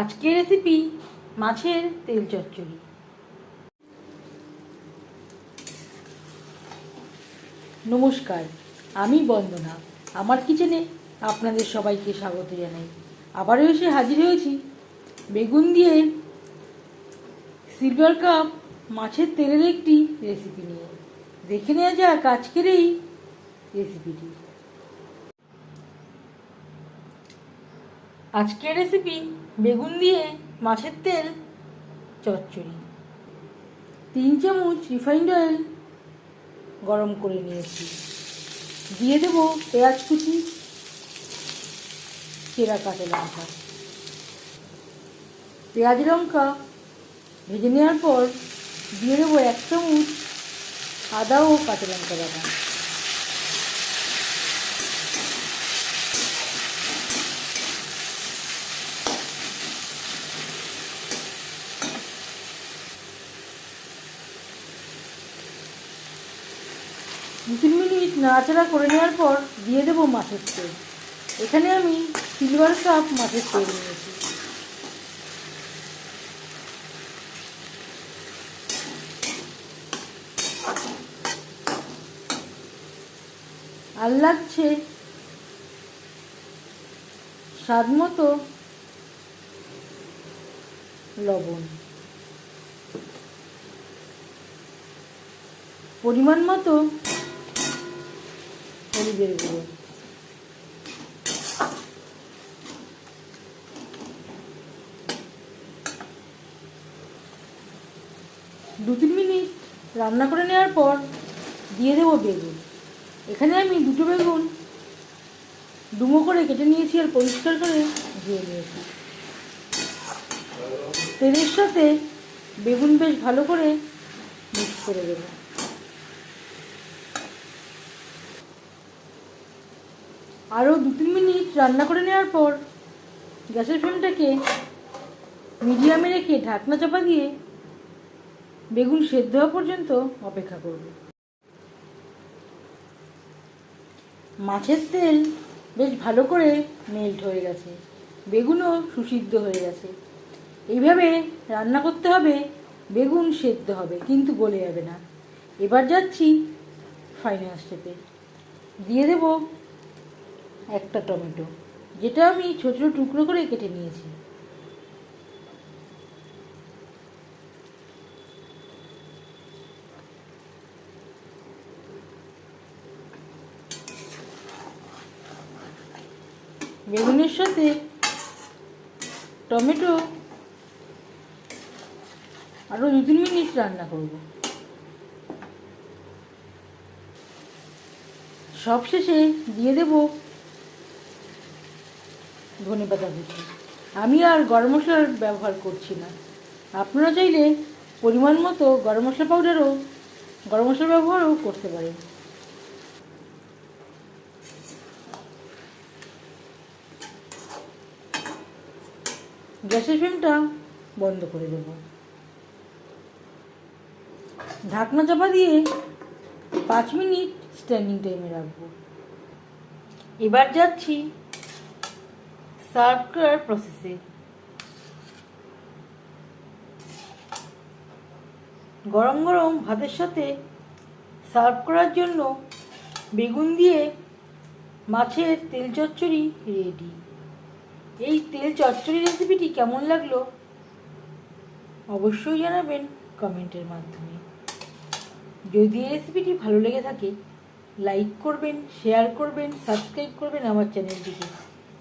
আজকের রেসিপি মাছের তেল চচ্চড়ি। নমস্কার, আমি বন্দনা। আমার কিচেনে আপনাদের সবাইকে স্বাগত জানাই। আবারও এসে হাজির হয়েছি বেগুন দিয়ে সিলভার কাপ মাছের তেলের একটি রেসিপি নিয়ে। দেখে নেওয়া যাক আজকের এই রেসিপিটি আজকের রেসিপি বেগুন দিয়ে মাছের তেল, চচ্চড়ি। তিন চামচ রিফাইন্ড অয়েল গরম করে নিয়েছি। দিয়ে দেবো পেঁয়াজ কুচি, চেরা কাঁচা লঙ্কা। পেঁয়াজ লঙ্কা ভেজে নেওয়ার পর দিয়ে দেবো এক চামচ আদা ও কাঁচা লঙ্কা বাটা। দু তিন মিনিট নাড়াচাড়া করে নেওয়ার পর দিয়ে দেবো মাছের তেল। এখানে আমি সিলভার কাপ মাছের তেল নিয়েছি। আর লাগছে স্বাদ মতো লবণ। পরিমাণ মতো হলুদের গুঁড়ো দু তিন মিনিট রান্না করে নেওয়ার পর দিয়ে দেবো বেগুন। এখানে আমি দুটো বেগুন ডুমো করে কেটে নিয়েছি আর পরিষ্কার করে ধুয়ে নিয়েছি। তেলের সাথে বেগুন বেশ ভালো করে মিক্স করে দেবো। আরও দু তিন মিনিট রান্না করে নেওয়ার পর গ্যাসের ফ্লেমটাকে মিডিয়ামে রেখে ঢাকনা চাপা দিয়ে বেগুন সেদ্ধ হওয়া পর্যন্ত অপেক্ষা করব। মাছের তেল বেশ ভালো করে মেল্ট হয়ে গেছে। বেগুনও সুসিদ্ধ হয়ে গেছে। এইভাবে রান্না করতে হবে, বেগুন সেদ্ধ হবে, কিন্তু গলে যাবে না। এবার যাচ্ছি ফাইনাল স্টেপে দিয়ে দেবো একটা টমেটো, যেটা আমি ছোটো ছোটো টুকরো করে কেটে নিয়েছি। বেগুনের সাথে টমেটো আরও দু তিন মিনিট রান্না করব। সব শেষে দিয়ে দেব ধনে পাতা কুচি আমি আর গরম মশলার ব্যবহার করছি না। আপনারা চাইলে পরিমাণ মতো গরম মশলা পাউডারও গরম মশলা ব্যবহারও করতে পারেন। গ্যাসের ফ্লেমটা বন্ধ করে দেব। ঢাকনা চাপা দিয়ে পাঁচ মিনিট স্ট্যান্ডিং টাইমে রাখব। এবার যাচ্ছি সার্ভ করার প্রসেসে গরম গরম ভাতের সাথে সার্ভ করার জন্য বেগুন দিয়ে মাছের তেল চচ্চড়ি রেডি। এই তেল চচ্চড়ি রেসিপিটি কেমন লাগল অবশ্যই জানাবেন কমেন্টের মাধ্যমে। যদি রেসিপিটি ভালো লেগে থাকে, লাইক করবেন, শেয়ার করবেন, সাবস্ক্রাইব করবেন আমার চ্যানেলটিকে।